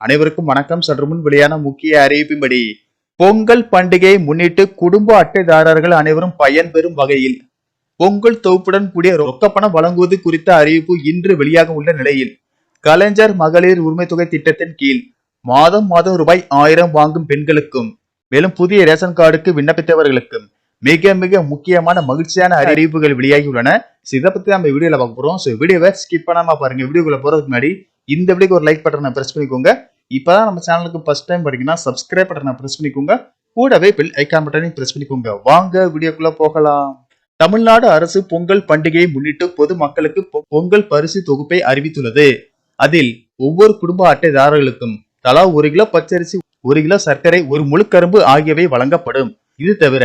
அனைவருக்கும் வணக்கம். சற்று முன் வெளியான முக்கிய அறிவிப்பின்படி பொங்கல் பண்டிகையை முன்னிட்டு குடும்ப அட்டைதாரர்கள் அனைவரும் பயன்பெறும் வகையில் பொங்கல் தொகுப்புடன் கூடிய ரொக்கப்பணம் வழங்குவது குறித்த அறிவிப்பு இன்று வெளியாக உள்ள நிலையில் கலைஞர் மகளிர் உரிமை தொகை திட்டத்தின் கீழ் மாதம் மாதம் ரூபாய் ஆயிரம் வாங்கும் பெண்களுக்கும் மேலும் புதிய ரேஷன் கார்டுக்கு விண்ணப்பித்தவர்களுக்கும் மிக மிக முக்கியமான மகிழ்ச்சியான அறிவிப்புகள் வெளியாகி உள்ளன இதை பத்தி நம்ம வீடியோல பார்க்க போறோம். ஸோ வீடியோவை ஸ்கிப் பண்ணாம பாருங்க. வீடியோக்குள்ள போறதுக்கு முன்னாடி இந்த வீடியோக்கு ஒரு லைக் பட்டனை ப்ரெஸ் பண்ணிக்கோங்க. இப்பதான் நம்ம சேனலுக்கு ஃபர்ஸ்ட் டைம் படிக்கணும்னா சப்ஸ்கிரைப் பட்டனை ப்ரெஸ் பண்ணிக்கோங்க. கூடவே பெல் ஐக்கான் பட்டனையும் ப்ரெஸ் பண்ணிக்கோங்க. வாங்க வீடியோக்குள்ள போகலாம். தமிழ்நாடு அரசு பொங்கல் பண்டிகையை முன்னிட்டு பொதுமக்களுக்கு பொங்கல் பரிசு தொகுப்பை அறிவித்துள்ளது. அதில் ஒவ்வொரு குடும்ப அட்டைதாரர்களுக்கும் தலா ஒரு கிலோ பச்சரிசி ஒரு கிலோ சர்க்கரை ஒரு முழுக்கரும்பு ஆகியவை வழங்கப்படும். இது தவிர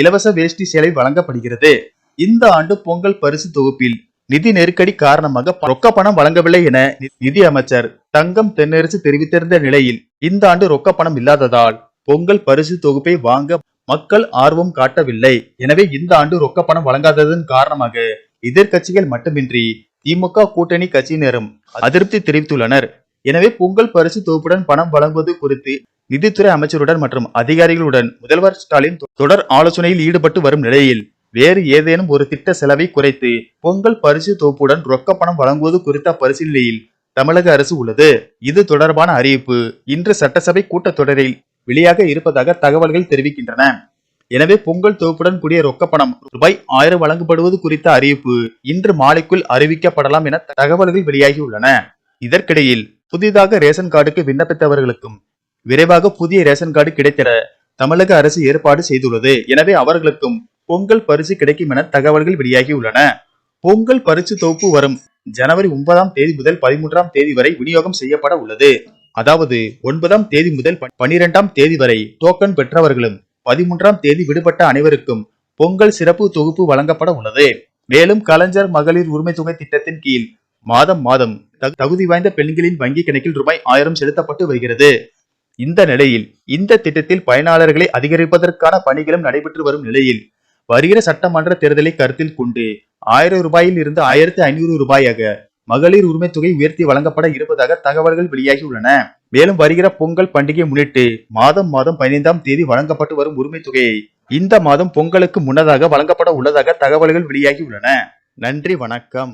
இலவச வேஷ்டி சேலை வழங்கப்படுகிறது. இந்த ஆண்டு பொங்கல் பரிசு தொகுப்பில் நிதி நெருக்கடி காரணமாக ரொக்க பணம் வழங்கவில்லை என நிதி அமைச்சர் தங்கம் தென்னரசு தெரிவித்திருந்த நிலையில் இந்த ஆண்டு ரொக்க பணம் இல்லாததால் பொங்கல் பரிசு தொகுப்பை வாங்க மக்கள் ஆர்வம் காட்டவில்லை. எனவே இந்த ஆண்டு ரொக்க பணம் வழங்காததன் காரணமாக எதிர்கட்சிகள் மட்டுமின்றி திமுக கூட்டணி கட்சியினரும் அதிருப்தி தெரிவித்துள்ளனர். எனவே பொங்கல் பரிசு தொகுப்புடன் பணம் வழங்குவது குறித்து நிதித்துறை அமைச்சருடன் மற்றும் அதிகாரிகளுடன் முதல்வர் ஸ்டாலின் தொடர் ஆலோசனையில் ஈடுபட்டு வரும் நிலையில் வேறு ஏதேனும் ஒரு திட்ட செலவை குறைத்து பொங்கல் பரிசு தொகுப்புடன் ரொக்க பணம் வழங்குவது குறித்த பரிசீலனையில் தமிழக அரசு உள்ளது. இது தொடர்பான அறிவிப்பு இன்று சட்டசபை கூட்டத்தொடரில் வெளியாக இருப்பதாக தகவல்கள் தெரிவிக்கின்றன. எனவே பொங்கல் தொகுப்புடன் கூடிய ரொக்க பணம் ரூபாய் ஆயிரம் வழங்கப்படுவது குறித்த அறிவிப்பு இன்று மாலைக்குள் அறிவிக்கப்படலாம் என தகவல்கள் வெளியாகியுள்ளன. இதற்கிடையில் புதிதாக ரேஷன் கார்டுக்கு விண்ணப்பித்தவர்களுக்கும் விரைவாக புதிய ரேஷன் கார்டு கிடைத்திட தமிழக அரசு ஏற்பாடு செய்துள்ளது. எனவே அவர்களுக்கும் பொங்கல் பரிசு கிடைக்கும் என தகவல்கள் வெளியாகியுள்ளன பொங்கல் பரிசு தொகுப்பு வரும் ஜனவரி ஒன்பதாம் தேதி முதல் பதிமூன்றாம் தேதி வரை விநியோகம் செய்யப்பட உள்ளது. அதாவது ஒன்பதாம் தேதி முதல் பனிரெண்டாம் தேதி வரை டோக்கன் பெற்றவர்களும் பதிமூன்றாம் தேதி விடுபட்ட அனைவருக்கும் பொங்கல் சிறப்பு தொகுப்பு வழங்கப்பட உள்ளது. மேலும் கலைஞர் மகளிர் உரிமை தொகை திட்டத்தின் கீழ் மாதம் மாதம் தகுதி வாய்ந்த பெண்களின் வங்கி கணக்கில் ரூபாய் ஆயிரம் செலுத்தப்பட்டு வருகிறது. இந்த நிலையில் இந்த திட்டத்தில் பயனாளர்களை அதிகரிப்பதற்கான பணிகளும் நடைபெற்று வரும் நிலையில் வருகிற சட்டமன்ற தேர்தலை கருத்தில் கொண்டு ஆயிரம் ரூபாயில் இருந்து ஆயிரத்தி ஐநூறு ரூபாயாக மகளிர் உரிமை தொகை உயர்த்தி வழங்கப்பட இருப்பதாக தகவல்கள் வெளியாகியுள்ளன மேலும் வருகிற பொங்கல் பண்டிகையை முன்னிட்டு மாதம் மாதம் பதினைந்தாம் தேதி வழங்கப்பட்டு வரும் உரிமை தொகையை இந்த மாதம் பொங்கலுக்கு முன்னதாக வழங்கப்பட உள்ளதாக தகவல்கள் வெளியாகியுள்ளன நன்றி வணக்கம்.